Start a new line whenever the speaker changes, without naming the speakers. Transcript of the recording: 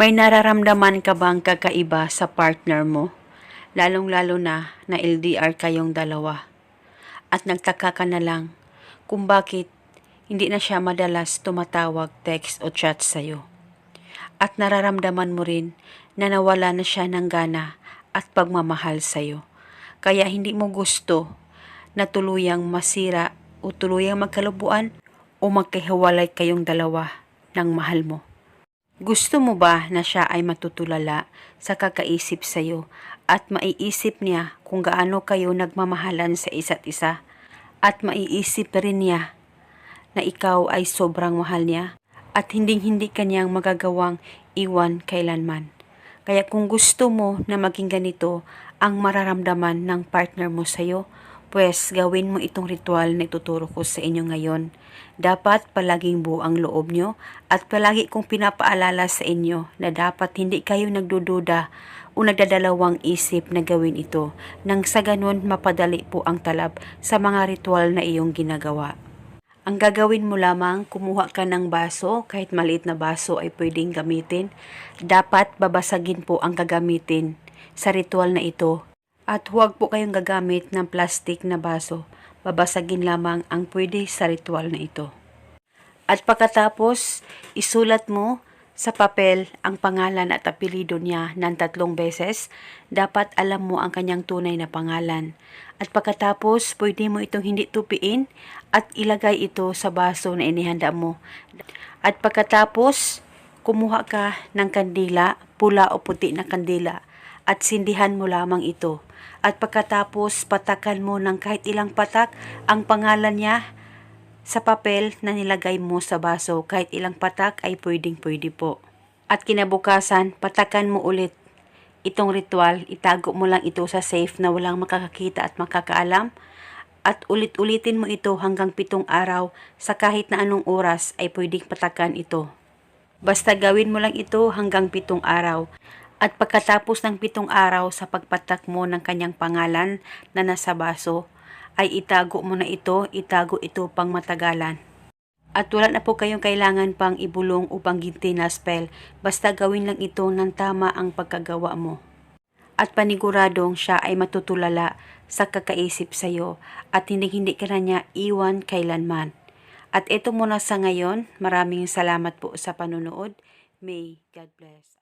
May nararamdaman ka bang kakaiba sa partner mo? Lalong-lalo na na LDR kayong dalawa. At nagtaka ka na lang kung bakit hindi na siya madalas tumatawag, text o chat sa'yo. At nararamdaman mo rin na nawala na siya ng gana at pagmamahal sa'yo. Kaya hindi mo gusto na tuluyang masira o tuluyang magkalubuan o magkahiwalay kayong dalawa ng mahal mo. Gusto mo ba na siya ay matutulala sa kakaisip sa iyo at maiisip niya kung gaano kayo nagmamahalan sa isa't isa at maiisip rin niya na ikaw ay sobrang mahal niya at hinding-hindi kanyang magagawang iwan kailanman. Kaya kung gusto mo na maging ganito ang mararamdaman ng partner mo sa iyo, pues gawin mo itong ritual na ituturo ko sa inyo ngayon. Dapat palaging buo ang loob nyo at palagi kong pinapaalala sa inyo na dapat hindi kayo nagdududa o nagdadalawang isip na gawin ito nang sa ganun mapadali po ang talab sa mga ritual na iyong ginagawa. Ang gagawin mo lamang, kumuha ka ng baso, kahit maliit na baso ay pwedeng gamitin. Dapat babasagin po ang gagamitin sa ritual na ito. At huwag po kayong gagamit ng plastic na baso. Babasagin lamang ang pwede sa ritual na ito. At pagkatapos, isulat mo sa papel ang pangalan at apelido niya ng tatlong beses. Dapat alam mo ang kanyang tunay na pangalan. At pagkatapos, pwede mo itong hindi tupiin at ilagay ito sa baso na inihanda mo. At pagkatapos, kumuha ka ng kandila, pula o puti na kandila at sindihan mo lamang ito. At pagkatapos, patakan mo ng kahit ilang patak ang pangalan niya sa papel na nilagay mo sa baso. Kahit ilang patak ay pwedeng pwede po. At kinabukasan, patakan mo ulit itong ritual. Itago mo lang ito sa safe na walang makakakita at makakaalam. At ulit-ulitin mo ito hanggang pitong araw sa kahit na anong oras ay pwedeng patakan ito. Basta gawin mo lang ito hanggang pitong araw. At pagkatapos ng pitong araw sa pagpatak mo ng kanyang pangalan na nasa baso, ay itago mo na ito, itago ito pang matagalan. At wala na po kayong kailangan pang ibulong upang ginti na spell, basta gawin lang ito ng tama ang pagkagawa mo. At paniguradong siya ay matutulala sa kakaisip sa iyo at hindi hindi ka na niya iwan kailanman. At ito muna sa ngayon, maraming salamat po sa panonood. May God bless.